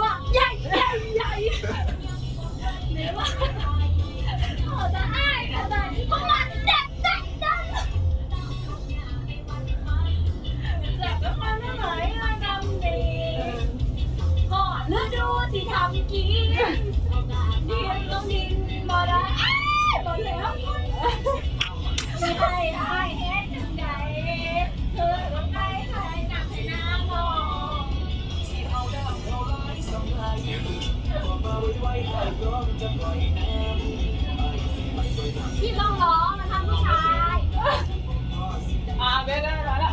ว่าใหญ่ใหญ่ใหญ่เดี๋ยวว่าเขาายนเลยพราะว่าแซ่บแซ่บแซ่แซ่บแล้นไม่ไหลมาดำดีก่อนฤดูที่ทำกินเดี๋ยต้อง พี่ต้องร้องนะคะผู้ชายอ่าเบ๊ะได้แล้วล่ะ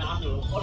น้ำอยู่คน